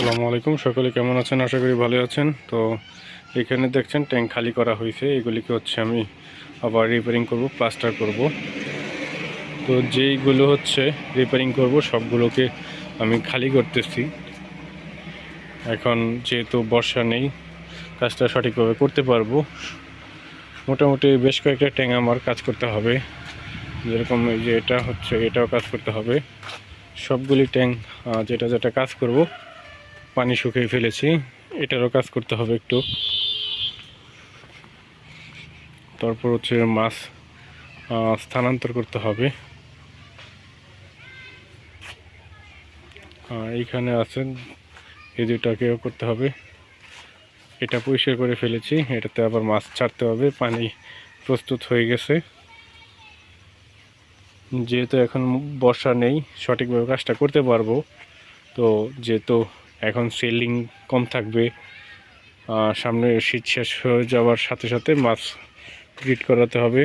আসসালামু আলাইকুম। সকলে কেমন আছেন? আশা করি ভালো আছেন। তো এখানে দেখছেন, ট্যাঙ্ক খালি করা হয়েছে। এগুলিকে হচ্ছে আমি আবার রিপেয়ারিং করব প্লাস্টার করব। তো যেইগুলো হচ্ছে রিপেয়ারিং করব, সবগুলোকে আমি খালি করতেছি। এখন যেহেতু বর্ষা নেই, কাজটা সঠিকভাবে করতে পারব। মোটামুটি বেশ কয়েকটা ট্যাঙ্ক আমার কাজ করতে হবে। যেরকম যে এটা হচ্ছে, এটাও কাজ করতে হবে। সবগুলি ট্যাঙ্ক যেটা যেটা কাজ করব পানি শুকিয়ে ফেলেছি, এটারও কাজ করতে হবে একটু। তারপর হচ্ছে মাছ স্থানান্তর করতে হবে। এইখানে আছেন, এই দুটাকেও করতে হবে। এটা পরিষ্কার করে ফেলেছি, এটাতে আবার মাছ ছাড়তে হবে, পানি প্রস্তুত হয়ে গেছে। যেহেতু এখন বর্ষা নেই, সঠিকভাবে কাজটা করতে পারব, তো যেহেতু এখন সেলিং কম থাকবে। সামনে শীত শেষ হয়ে যাওয়ার সাথে সাথে মাছ ব্রিড করাতে হবে।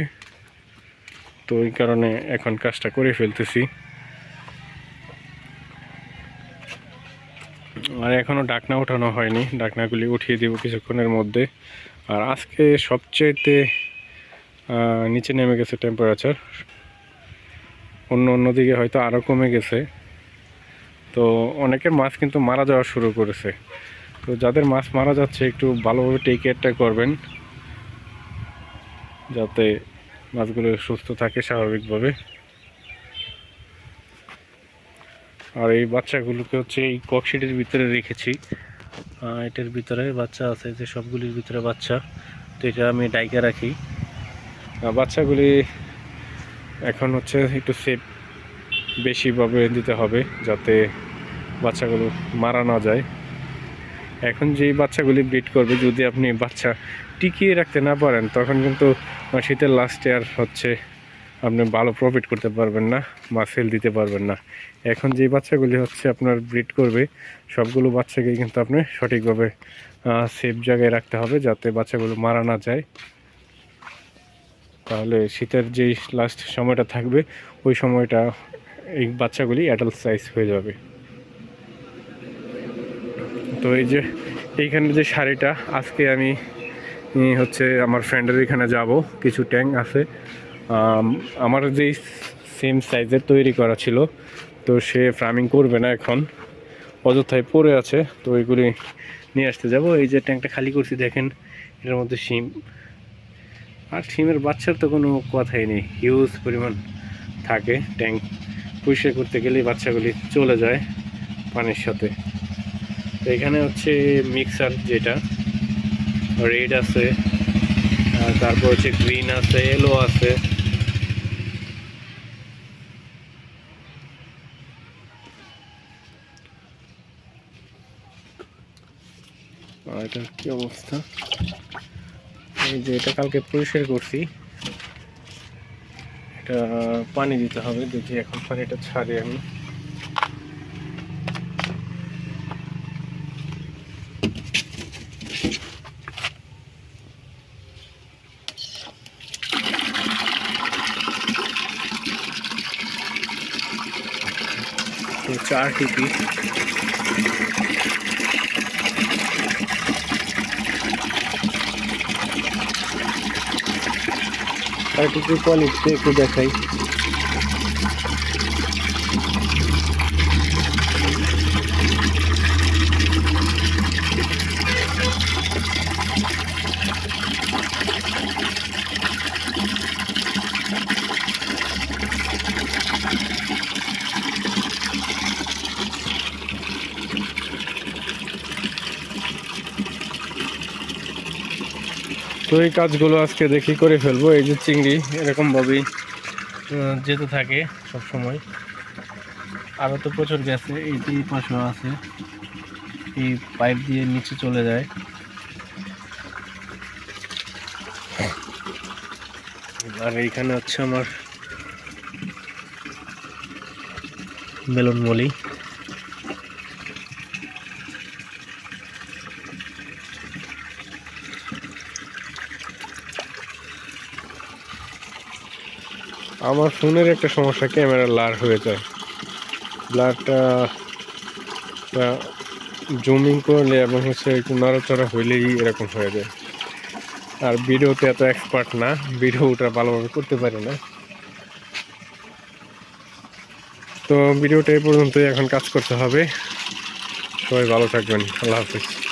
তো ওই কারণে এখন কাজটা করে ফেলতেছি। আর এখনও ডাকনা ওঠানো হয়নি। ডাকনাগুলি উঠিয়ে দিব কিছুক্ষণের মধ্যে। আর আজকে সবচেয়েতে নিচে নেমে গেছে টেম্পারেচার অন্য অন্য দিকে হয়তো আরও কমে গেছে। তো অনেকের মাছ কিন্তু মারা যাওয়া শুরু করেছে। তো যাদের মাছ মারা যাচ্ছে, একটু ভালোভাবে টেক কেয়ারটা করবেন। যাতে মাছগুলো সুস্থ থাকে স্বাভাবিকভাবে। আর এই বাচ্চাগুলোকে হচ্ছে এই ককশিটের ভিতরে রেখেছি। এটার ভিতরে বাচ্চা আছে যে সবগুলির ভিতরে বাচ্চা। তো এটা আমি ডাইকা রাখি। বাচ্চাগুলি এখন হচ্ছে একটু সেফ বেশিভাবে দিতে হবে যাতে বাচ্চাগুলো মারা না যায়। এখন যেই বাচ্চাগুলি ব্রিড করবে, যদি আপনি বাচ্চা টিকিয়ে রাখতে না পারেন, তখন কিন্তু শীতের লাস্টে আর হচ্ছে আপনি ভালো প্রফিট করতে পারবেন না, বা সেল দিতে পারবেন না। এখন যেই বাচ্চাগুলি হচ্ছে আপনার ব্রিড করবে, সবগুলো বাচ্চাকে কিন্তু আপনি সঠিকভাবে সেফ জায়গায় রাখতে হবে যাতে বাচ্চাগুলো মারা না যায়। তাহলে শীতের যেই লাস্ট সময়টা থাকবে, ওই সময়টা এই বাচ্চাগুলি অ্যাডাল্ট সাইজ হয়ে যাবে। তো এই যে এইখানে যে শাড়িটা, আজকে আমি হচ্ছে আমার ফ্রেন্ডের এখানে যাব, কিছু ট্যাঙ্ক আছে। আমার যেই সেম সাইজের তৈরি করা ছিল, তো সে ফার্মিং করবে না এখন। অযথায় পড়ে আছে, তো ওইগুলি নিয়ে আসতে যাব। এই যে ট্যাঙ্কটা খালি করছি, দেখেন এটার মধ্যে শিম। আর শিমের বাচ্চার তো কোনো কথাই নেই। হিউজ পরিমাণ থাকে ট্যাঙ্ক পরিষ্কার করতে গেলেই বাচ্চাগুলি চলে যায় পানির সাথে। তো এখানে হচ্ছে মিক্সার যেটা, রেড আছে তারপর হচ্ছে গ্রিন আছে এলো আছে। এটার কি অবস্থা? এই যে এটা কালকে পরিষ্কার করছি এটা পানি দিতে হবে দেখি এখন পানিটা ছাড়ি আমি। চার টিপি চার কিছু কোয়ালিটি একটু দেখাই। তো এই কাজগুলো আজকে দেখি করে ফেলব। এই যে চিংড়ি এরকমভাবেই যেতে থাকে সব সময় আরও তো প্রচুর গেছে এই যে পাশেও আছে। এই পাইপ দিয়ে নিচে চলে যায়। আর এইখানে হচ্ছে আমার বেলুন মলি আমার ফোনের একটা সমস্যা, ক্যামেরা লার হয়ে যায়। ব্লারটা জুমিং করলে এবং হচ্ছে একটু নড়াচড়া হইলেই এরকম হয়ে যায়। আর ভিডিওতে এত এক্সপার্ট না ভিডিওটা ভালোভাবে করতে পারি না। তো ভিডিওটা এই পর্যন্তই, এখন কাজ করতে হবে। সবাই ভালো থাকবেন, আল্লাহ হাফিজ।